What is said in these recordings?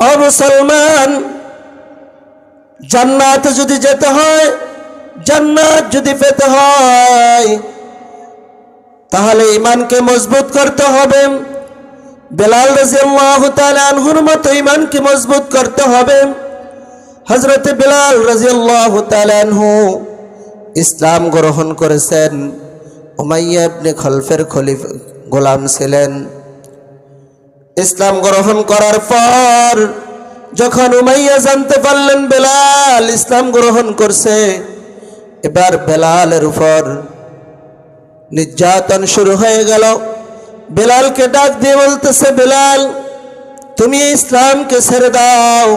ও জান্নাতে যদি যেতে হয়, জান্নাত যদি পেতে হয়, তাহলে ইমানকে মজবুত করতে হবে। বেলাল রাজিয়াল্লাহু তাআলা আনহুর ইমানকে মজবুত করতে হবে। হযরত বেলাল রাজিয়াল্লাহু তাআলা আনহু ইসলাম গ্রহণ করেছেন। উমাইয়া ইবনে খলফের খলিফ গোলাম ছিলেন। ইসলাম গ্রহণ করার পর যখন উমাইয়া জানতে পারলেন বেলাল ইসলাম গ্রহণ করছে, এবার বেলালের উপর নির্যাতন শুরু হয়ে গেল। বেলালকে ডাক দিয়ে বলতেছে, বেলাল, তুমি ইসলামকে ছেড়ে দাও।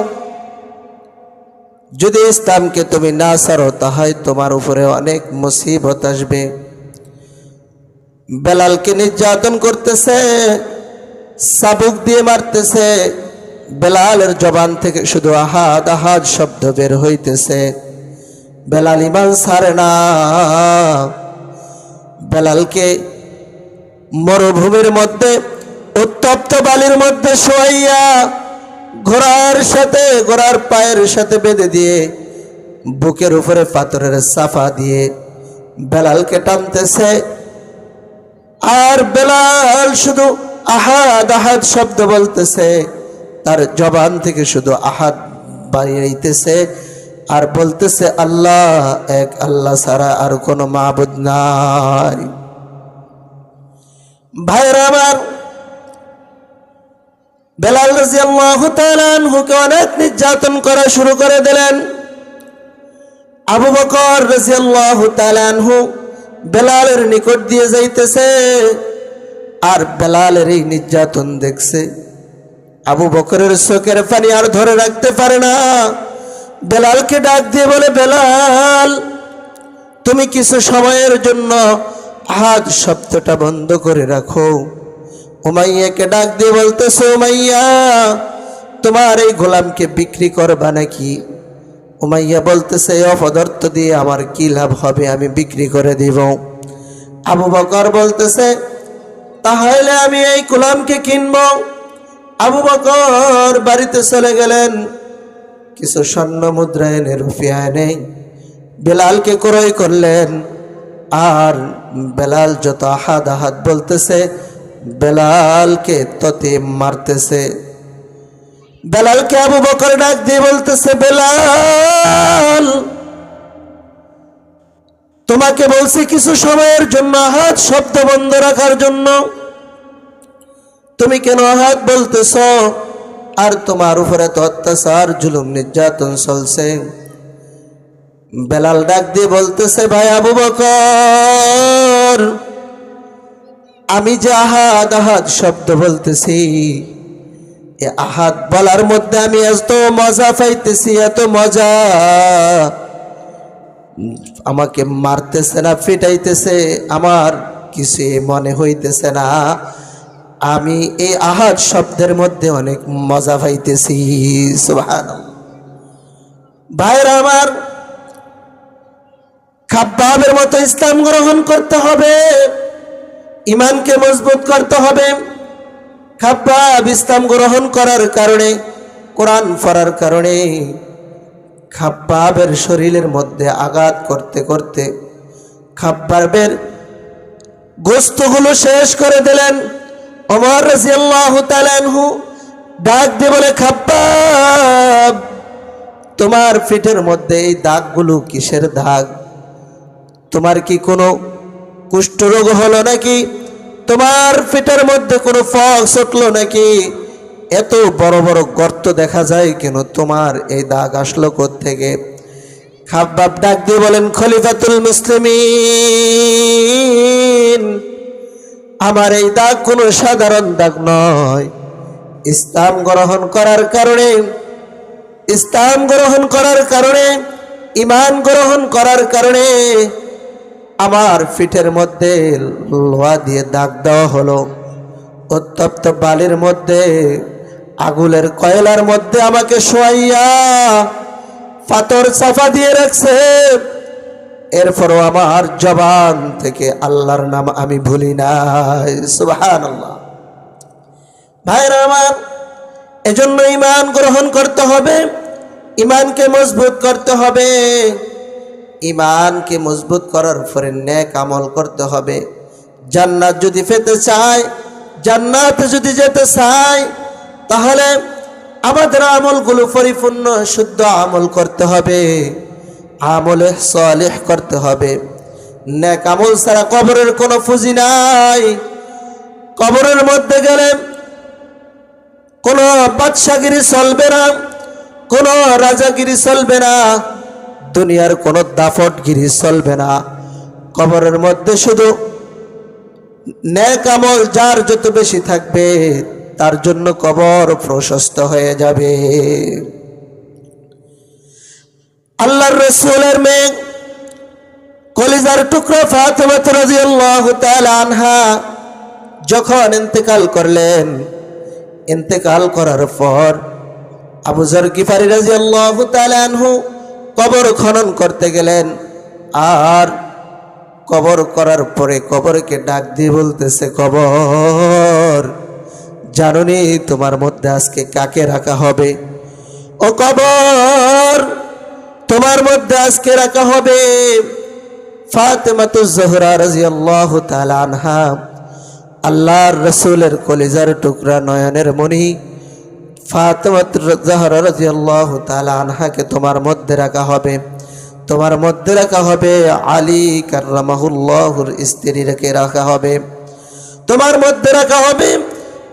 যদি ইসলামকে তুমি না ছাড়ো, তাহলে তোমার উপরে অনেক মুসিবত আসবে। বেলালকে নির্যাতন করতেছে। সাবুক দিয়ে মারতেছে। বেলালের জবান থেকে শুধু আহাদ আহাদ শব্দ বের হইতেছে। বেলাল ইমান ছাড়ে না। বেলালকে মরুভূমির মধ্যে, উত্তপ্ত বালির মধ্যে শোয়াইয়া ঘোড়ার সাথে, ঘোড়ার পায়ের সাথে বেঁধে দিয়ে বুকের উপরে পাথরের সাফা দিয়ে বেলালকে টানতেছে। আর বেলাল শুধু আহাদ আহাদ শব্দ বলতেছে। তার জবান থেকে শুধু আহাদ বাড়িয়েছে আর বলতেছে, আল্লাহ, এক আল্লাহ ছাড়া আর কোনো মাহবুদ নাই। ভাইরা আমার, বেলাল তাআলা আনহুকে অনেক নির্যাতন করা শুরু করে দিলেন। আবু বকর রাজিয়াল্লাহু তাআলা বেলালের নিকট দিয়ে যাইতেছে। আর বেলালের এই নির্যাতন দেখছে। আবু বকরের চোখের পানি আর ধরে রাখতে পারে না। বেলালকে ডাক দিয়ে বলে, বেলাল, তুমি কিছু সময়ের জন্য হাত শব্দটা বন্ধ করে রাখো। উমাইয়াকে ডাক দিয়ে বলতেছে, উমাইয়া, তোমার এই গোলামকে বিক্রি করবা নাকি? উমাইয়া বলতেছে "এই অপদার্থ দিয়ে আমার কি লাভ হবে? আমি বিক্রি করে দিব। আবু বকর বলতেছে তাহলে আমি এই গোলামকে কিনব। আবু বকর বাড়িতে চলে গেলেন। কিছু স্বর্ণ মুদ্রা এনে রুপিয়া এনে বেলালকে ক্রয় করলেন। আর বেলাল যত আহাদ আহাত বলতেছে, বেলালকে ততে মারতেছে। বেলালকে আবু বকর ডাক দিয়ে বলতেছে, বেলাল তোমাকে বলছি কিছু সময়ের জন্য হাত শব্দ বন্ধ রাখার জন্য। তুমি কেন হাত বলতেছ? আর তোমার উপরে তো অত্যাচার, জুলুম, নির্যাতন চলছে। বেলাল ডাক দিয়ে বলতেছে, ভাই আবু বকর, আমি যে আহাদ আহাদ শব্দ বলতেছি, এ আহাদ বলার মধ্যে আমি এত মজা পাইতেছি, এত মজা আমাকে মারতেছে না, ফিটাইতেছে, আমার কিছু মনে হইতেছে না আমি এই আহাদ শব্দের মধ্যে অনেক মজা পাইতেছি। ভাইরা আমার, খাব্বাবের মতো ইসলাম গ্রহণ করতে হবে ইমানকে মজবুত করতে হবে খাব্বাব ইসলাম গ্রহণ করার কারণে, কোরআন পড়ার কারণে খাব্বাবের শরীরের মধ্যে আঘাত করতে করতে খাব্বাবের গোস্তগুলো শেষ করে দিলেন। ওমর রাজিয়াল্লাহু তাআলা আনহু ডাক দিয়ে বলে, খাব্বাব, তোমার পিঠের মধ্যে এই দাগগুলো কিসের দাগ? তোমার কি কোনো কুষ্ঠরোগ হলো নাকি? তোমার পেটের মধ্যে কোনো ফক্স উঠল নাকি? এত বড় বড় গর্ত দেখা যায় কেন? তোমার এই দাগ আসলো থেকে খাব্বাব ডাক দিয়ে বলেন, খলিফাতুল মুসলিমিন, আমার এই দাগ কোনো সাধারণ দাগ নয়। ইসলাম গ্রহণ করার কারণে, ইসলাম গ্রহণ করার কারণে ইমান গ্রহণ করার কারণে আমার পিঠের মধ্যে লোহা দিয়ে দাগ দেওয়া হলো। উত্তপ্ত বালির মধ্যে আগুলের কয়লার মধ্যে আমাকে শোয়াইয়া পাথর চাপা দিয়ে রাখছে। এরপরও আমার জবান থেকে আল্লাহর নাম আমি ভুলি নাই। সুবহানাল্লাহ। ভাইরা আমার, এজন্য ইমান গ্রহণ করতে হবে ইমানকে মজবুত করতে হবে। ইমানকে মজবুত করার পরে ন্যাক আমল করতে হবে। জান্নাত যদি পেতে চায়, জান্নাত যদি যেতে চায় তাহলে আমাদের আমলগুলো পরিপূর্ণ, শুদ্ধ আমল করতে হবে, আমলে সালেহ করতে হবে। ন্যাক আমল ছাড়া কবরের কোনো ফুজি নাই। কবরের মধ্যে গেলে কোনো বাদশাগিরি চলবে না, কোনো রাজাগিরি চলবে না, দুনিয়ার কোনো দাফটগিরি চলবে না। কবরের মধ্যে শুধু ন্যাক আমল যার যত বেশি থাকবে তার জন্য কবর প্রশস্ত হয়ে যাবে। আল্লাহর রসুলের মেঘ কলিজার টুকরো আনহা যখন ইন্তেকাল করলেন, ইন্তেকাল করার পর আবু জর গিফারি রাদিয়াল্লাহু তাআলা আনহু কবর খনন করতে গেলেন। আর কবর করার পরে কবরকে ডাক দিয়ে বলতেছে, কবর জানুনি তোমার মধ্যে আজকে কাকে রাখা হবে? ও কবর, তোমার মধ্যে আজকে রাখা হবে ফাতেমাতু জহরা রাদিয়াল্লাহু তাআলা আনহা। আল্লাহর রসুলের কলিজার টুকরা নয়নের মণি ফাতেমাত জহরা রাদিয়াল্লাহু তাআলা আনহাকে তোমার মধ্যে রাখা হবে। তোমার মধ্যে রাখা হবে আলী কার্রামাহুল্লাহুর স্ত্রী রেখে রাখা হবে। তোমার মধ্যে রাখা হবে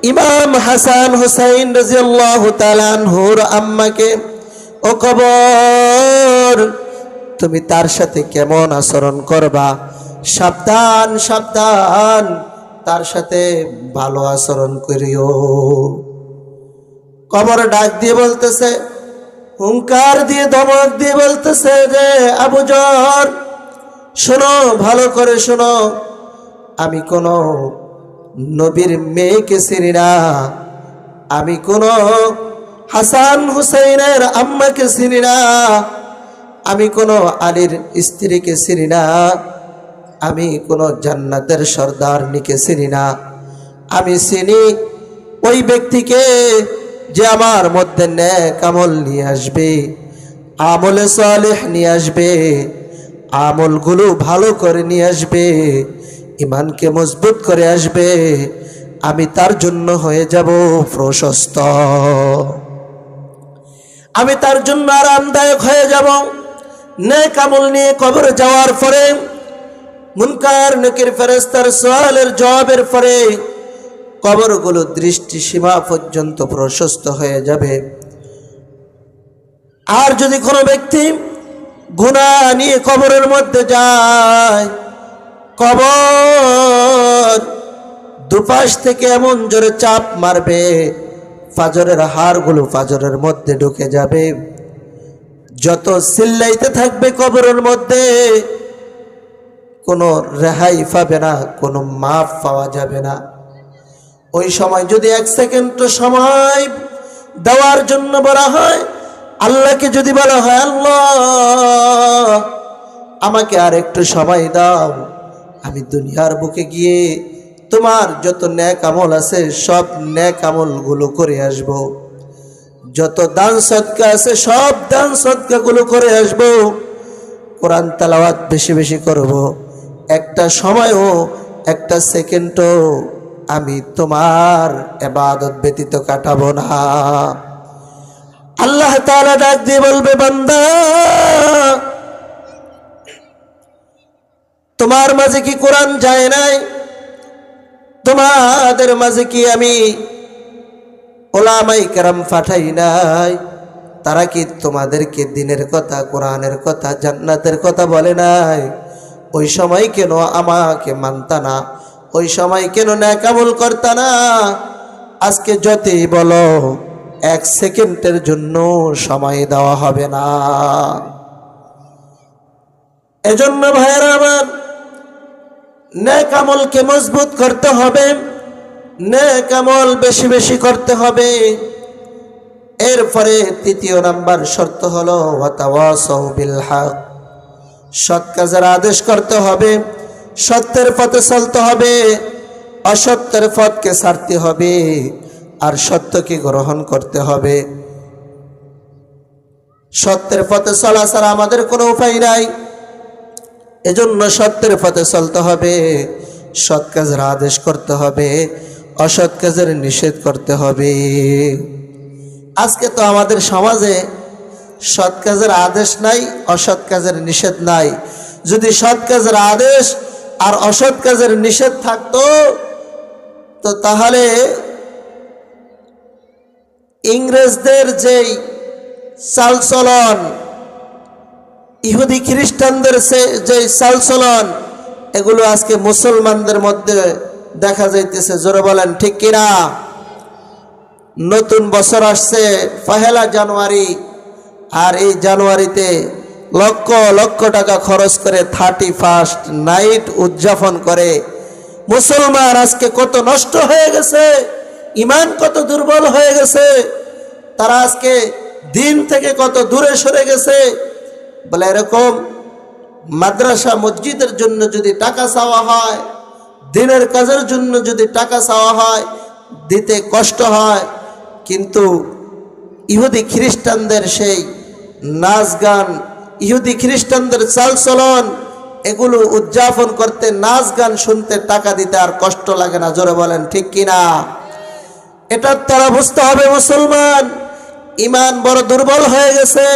ইমাম হাসান হুসাইন রাজিয়াল্লাহু তাআলা আনহুর আম্মাকে, ও কবর তুমি তার সাথে কেমন আচরণ করবা? সাবধান সাবধান, তার সাথে ভালো আচরণ করিও। কবর ডাক দিয়ে বলতেছে হুঙ্কার দিয়ে ধমক দিয়ে বলতেছে যে, আবু জর শোনো, ভালো করে শোনো, আমি কোনো নবীর মেয়েকে চিনি না। আমি কোনো হাসান হুসাইনের আম্মাকে চিনি না। আমি কোনো আলীর স্ত্রীকে চিনি না। আমি কোনো জান্নাতের সর্দারনিকে চিনি না। আমি চিনি ওই ব্যক্তিকে যে আমার মধ্যে ন্যাক আমল নিয়ে আসবে, আমলে সালেহ নিয়ে আসবে, আমলগুলো ভালো করে নিয়ে আসবে। ইমানকে মজবুত করে আসবে, আমি তার জন্য হয়ে যাব প্রশস্ত। আমি তার জন্য আরামদায়ক হয়ে যাব। নেক আমল নিয়ে কবরে যাওয়ার পরে, মুনকার নকির ফেরেস্তার সোয়ালের জবাবের পরে কবরগুলো দৃষ্টি সীমা পর্যন্ত প্রশস্ত হয়ে যাবে। আর যদি কোনো ব্যক্তি গুণা নিয়ে কবরের মধ্যে যায় কবর। দুপাশ থেকে এমন জোরে চাপ মারবে, ফাজরের হাড়গুলো ফাজরের মধ্যে ঢুকে যাবে। যত সিল্লাইতে থাকবে কবরের মধ্যে, কোনো রেহাই পাবে না, কোনো মাপ পাওয়া যাবে না। ওই সময় যদি এক সেকেন্ড সময় দেওয়ার জন্য বলা হয়, আল্লাহকে যদি বলা হয়, আল্লাহ, আমাকে আর একটু সময় দাও। আমি দুনিয়ার বুকে গিয়ে তোমার যত ন্যাক আমল আছে, সব ন্যাক আমলগুলো করে আসব। যত দান সৎকা আছে, সব দান সৎকাগুলো করে আসব। কোরআন তালাওয়াত বেশি বেশি করব। একটা সময়ও, একটা সেকেন্ডও আমি তোমার এবাদত ব্যতীত কাটাবো না আল্লাহ তাআলা ডাক দিয়ে বলবে, বান্দা তোমার মাঝে কি কোরআন যায় নাই? তোমাদের মাঝে কি আমি ওলামাই কেরাম পাঠাই নাই? তারা কি তোমাদেরকে দিনের কথা, কোরআনের কথা, জান্নাতের কথা বলে নাই? ওই সময় কেন আমাকে মানতা না? ওই সময় কেন ন্যাকামল করতা না? আজকে যতই বলো, এক সেকেন্ডের জন্য সময় দেওয়া হবে না। এজন্য ভাইয়েরা আমার ন্যাক আমলকে মজবুত করতে হবে। ন্যাক আমল বেশি বেশি করতে হবে। এরপরে তৃতীয় নাম্বার শর্ত হলো হক সৎ কাজের আদেশ করতে হবে, সত্যের পথে চলতে হবে, অসত্যের পথকে ছাড়তে হবে, আর সত্যকে গ্রহণ করতে হবে। সত্যের পথে চলা ছাড়া আমাদের কোনো উপায় নাই। এজন্য সত্যের পথে চলতে হবে, সৎ কাজের আদেশ করতে হবে, অসৎ কাজের নিষেধ করতে হবে। আজকে তো আমাদের সমাজে সৎ কাজের আদেশ নাই, অসৎ কাজের নিষেধ নাই। যদি সৎ কাজের আদেশ আর অসৎ কাজের নিষেধ থাকতো, তো তাহলে ইংরেজদের যেই চালচলন ইহুদি খ্রিস্টানদের সে- যে চালচলন এগুলো আজকে মুসলমানদের মধ্যে দেখা যাইতেছে। জোরে বলেন, ঠিক কিনা? নতুন বছর আসছে, পহেলা জানুয়ারি, আর এই জানুয়ারিতে লক্ষ লক্ষ টাকা খরচ করে থার্টি ফার্স্ট নাইট উদযাপন করে। মুসলমান আজকে কত নষ্ট হয়ে গেছে, ইমান কত দুর্বল হয়ে গেছে, তারা আজকে দিন থেকে কত দূরে সরে গেছে বলে এরকম মাদ্রাসা মসজিদের জন্য যদি টাকা চাওয়া হয়, দিনের কাজের জন্য যদি টাকা চাওয়া হয়, দিতে কষ্ট হয়, কিন্তু ইহুদি খ্রিস্টানদের সেই নাচ গান, ইহুদি খ্রিস্টানদের চালচলন এগুলো উদযাপন করতে, নাচ গান শুনতে টাকা দিতে আর কষ্ট লাগে না, জোরে বলেন, ঠিক কিনা এটা তারা বুঝতে হবে মুসলমান, ইমান বড় দুর্বল হয়ে গেছে।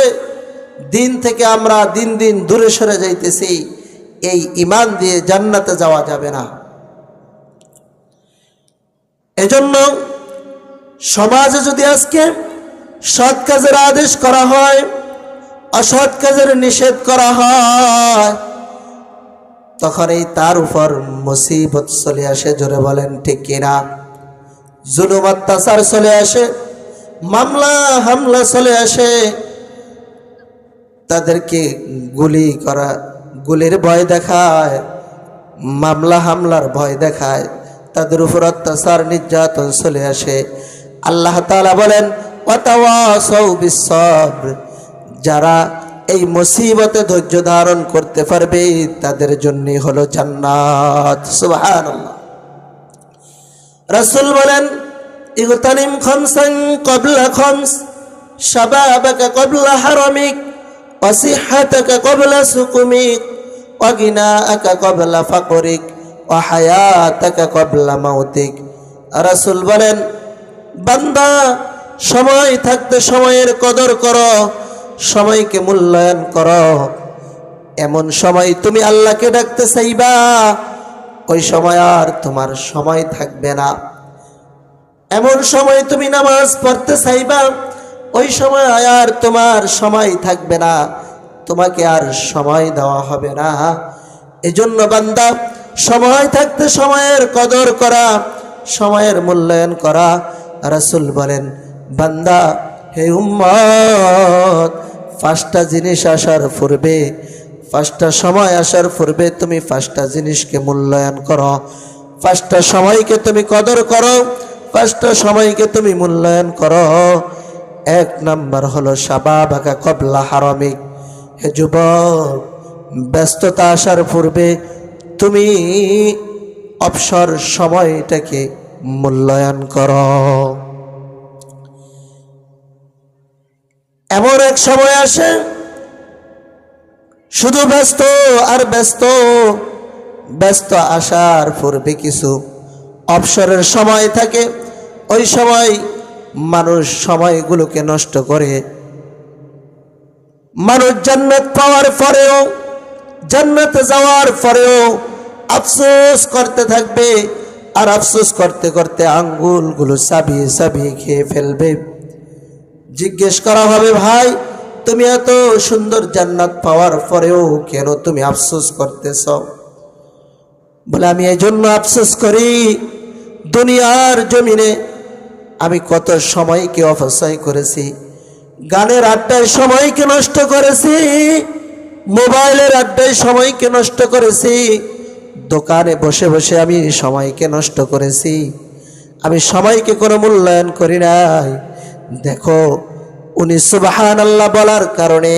দিন থেকে আমরা দিন দিন দূরে সরে যাইতেছি, এই ইমান দিয়ে জান্নাতে যাওয়া যাবে না। এজন্য সমাজে যদি আজকে সৎ কাজের আদেশ করা হয়, অসৎ কাজের নিষেধ করা হয়, তখন এই তার উপর মুসিবত চলে আসে, জোরে বলেন ঠিক কিনা জুলুম অত্যাচার চলে আসে, মামলা হামলা চলে আসে তাদেরকে গুলি করা, গুলির ভয় দেখায়, মামলা, হামলার ভয় দেখায়, তাদের উপর অত্যাচার, নির্যাতন চলে আসে। আল্লাহ তাআলা বলেন যারা এই মুসিবতে ধৈর্য ধারণ করতে পারবে, তাদের জন্যই হলো জান্নাত। রাসূল বলেন ক্বাবলা খামস, শাবাবাকা ক্বাবলা হারামিক ক্বাবলা সুকুমিক, ওয়াগিনাআকা ক্বাবলা ফাকরিক ওয়া হায়াতাকা ক্বাবলা মাউতিক। রাসূল বলেন, বান্দা, সময় থাকতে সময়ের কদর করো, সময়কে মূল্যায়ন করো। এমন সময় তুমি আল্লাহকে ডাকতে চাইবা, ওই সময় আর তোমার সময় থাকবে না। এমন সময় তুমি নামাজ পড়তে চাইবা ওই সময় আর তোমার সময় থাকবে না। তোমাকে আর সময় দেওয়া হবে না। এজন্য বান্দা, সময় থাকতে সময়ের কদর করা, সময়ের মূল্যায়ন করা রাসূল বলেন, বান্দা, হে উম্মত, পাঁচটা জিনিস আসার পূর্বে, পাঁচটা সময় আসার পূর্বে তুমি পাঁচটা জিনিসকে মূল্যায়ন করো। পাঁচটা সময়কে তুমি কদর করো, পাঁচটা সময়কে তুমি মূল্যায়ন করো। এক নাম্বার হলো সাবাবাকা কবলা হারামিক হে যুবক, ব্যস্ততা আসার পূর্বে তুমি অবসর সময়টাকে মূল্যায়ন করো। এমন এক সময় আসে, শুধু ব্যস্ত আর ব্যস্ত ব্যস্ত আসার পূর্বে কিছু অবসরের সময় থাকে। ওই সময় মানুষ সময়গুলোকে নষ্ট করে। মানুষ জান্নাত পাওয়ার পরেও, জান্নাতে যাওয়ার পরেও আফসোস করতে থাকবে আর আফসোস করতে করতে আঙ্গুলগুলো চাবিয়ে চাবিয়ে খেয়ে ফেলবে। জিজ্ঞেস করা হবে, ভাই, তুমি এত সুন্দর জান্নাত পাওয়ার পরেও কেন তুমি আফসোস করতেছ? বলে, আমি এই জন্য আফসোস করি। দুনিয়ার জমিনে আমি কত সময়কে অপচয় করেছি? গানের আড্ডায় সময়কে নষ্ট করেছি। মোবাইলের আড্ডায় সময়কে নষ্ট করেছি। দোকানে বসে বসে আমি সময়কে নষ্ট করেছি। আমি সময়কে কোনো মূল্যায়ন করি নাই। দেখো, উনি সুবাহান আল্লাহ বলার কারণে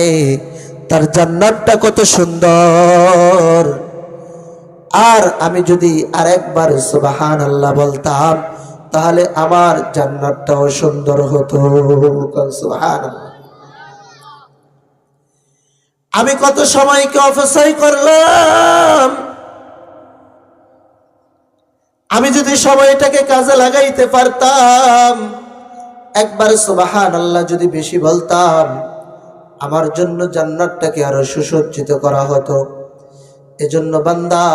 তার জান্নাতটা কত সুন্দর। আর আমি যদি আরেকবার সুবাহান আল্লাহ বলতাম তাহলে আমার জান্নাতটাও সুন্দর হতো। আমি কত সময়কে অপচয় করলাম। আমি যদি সময়টাকে কাজে লাগাইতে পারতাম, একবার সুবাহান আল্লাহ যদি বেশি বলতাম, আমার জন্য জান্নাতটাকে আরও সুসজ্জিত করা হতো। এজন্য বান্দা,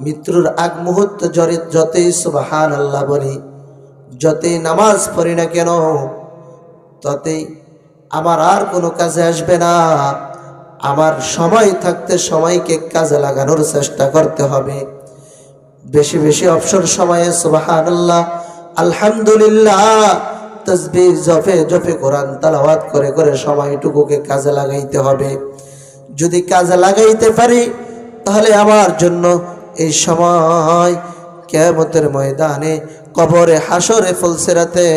মৃত্যুর আগ মুহূর্ত জরে যতই সুবাহান আল্লাহ বলি যতই নামাজ পড়ি না কেন, ততই আমার আর কোনো কাজে আসবে না। আমার সময় থাকতে সময়কে কাজে লাগানোর চেষ্টা করতে হবে। বেশি বেশি অবসর সময়ে সুবাহান আল্লাহ আলহামদুলিল্লাহ তসবি জফে জফে কোরআন তালাওয়াত করে করে সময়টুকুকে কাজে লাগাইতে হবে। যদি কাজে লাগাইতে পারি, তাহলে আমার জন্য এই সময় কেমতের ময়দানে কবরে হাসরে ফুলসেরাতে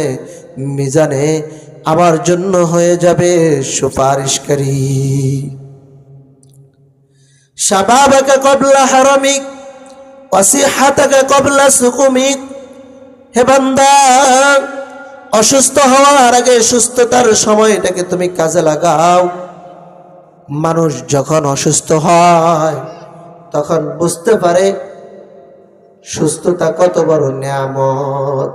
মিজানে আমার জন্য হয়ে যাবে সুপারিশকারী। শাবাবাকা কবলা হারামিক অসিহাতাকা কবলা সুকুমিক। হে বান্দা, অসুস্থ হওয়ার আগে সুস্থতার সময়টাকে তুমি কাজে লাগাও। মানুষ যখন অসুস্থ হয়, তখন বুঝতে পারে সুস্থতা কত বড় নিয়ামত।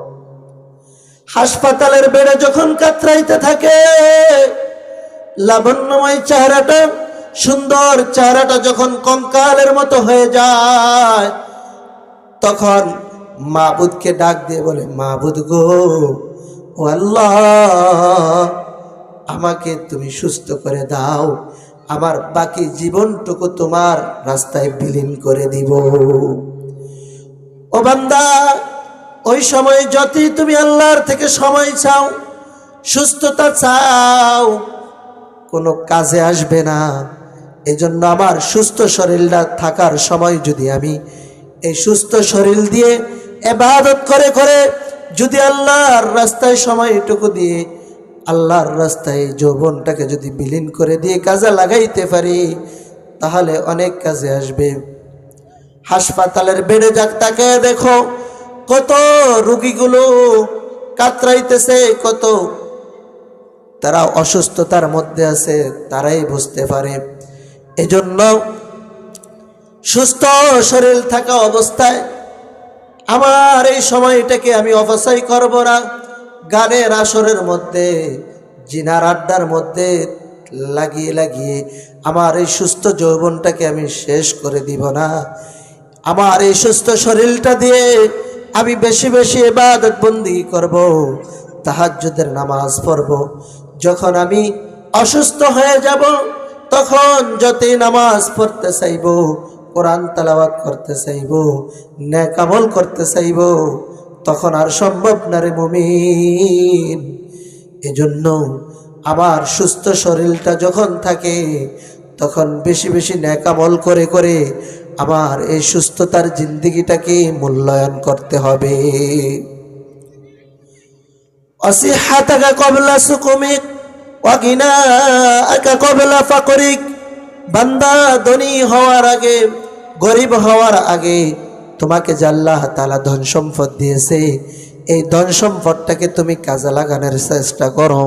হাসপাতালের বেড়ে যখন কাতরাইতে থাকে, লাবণ্যময় চেহারাটা, সুন্দর চেহারাটা যখন কঙ্কালের মতো হয়ে যায়, তখন মাবুদকে ডাক দিয়ে বলে, মাবুদ গো, ও আল্লাহ, আমাকে তুমি সুস্থ করে দাও। আমার বাকি জীবনটুকু তোমার রাস্তায় বিলীন করে দিব। ও বান্দা, ওই সময় যতই তুমি আল্লাহর থেকে সময় চাও, সুস্থতা চাও, কোনো কাজে আসবে না। এজন্য আমার সুস্থ শরীরটা থাকার সময় যদি আমি এই সুস্থ শরীর দিয়ে এবাদত করে করে যদি আল্লাহর রাস্তায় সময়টুকু দিয়ে আল্লাহর রাস্তায় যৌবনটাকে যদি বিলীন করে দিয়ে কাজে লাগাইতে পারি, তাহলে অনেক কাজে আসবে। হাসপাতালের বেডে যাক, তাকে দেখো। কত রুগীগুলো কাতরাইতেছে, কত তারা অসুস্থতার মধ্যে আছে, তারাই বুঝতে পারে। এজন্য সুস্থ শরীর থাকা অবস্থায় আমার এই সময়টাকে আমি অপচয় করব না। গানের আসরের মধ্যে, জিনার আড্ডার মধ্যে লাগিয়ে লাগিয়ে আমার এই সুস্থ যৌবনটাকে আমি শেষ করে দিব না। আমার এই সুস্থ শরীরটা দিয়ে আমি বেশি বেশি এবাদত বন্দি করব, তাহাজ্জুদের নামাজ পড়ব। যখন আমি অসুস্থ হয়ে যাব, তখন যতই নামাজ পড়তে চাইব, কোরআন তালাওয়াত করতে চাইব ন্যাকামল করতে চাইব, তখন আর সম্ভব না রে মুমিন। এজন্য আমার সুস্থ শরীরটা যখন থাকে, তখন বেশি বেশি ন্যাকামল করে করে আমার এই সুস্থতার জিন্দিগিটাকে মূল্যায়ন করতে হবে। বান্দা ধনী হওয়ার আগে, গরিব হওয়ার আগে তোমাকে তালা দিয়েছে, এই তুমি কাজে লাগানোর চেষ্টা করো।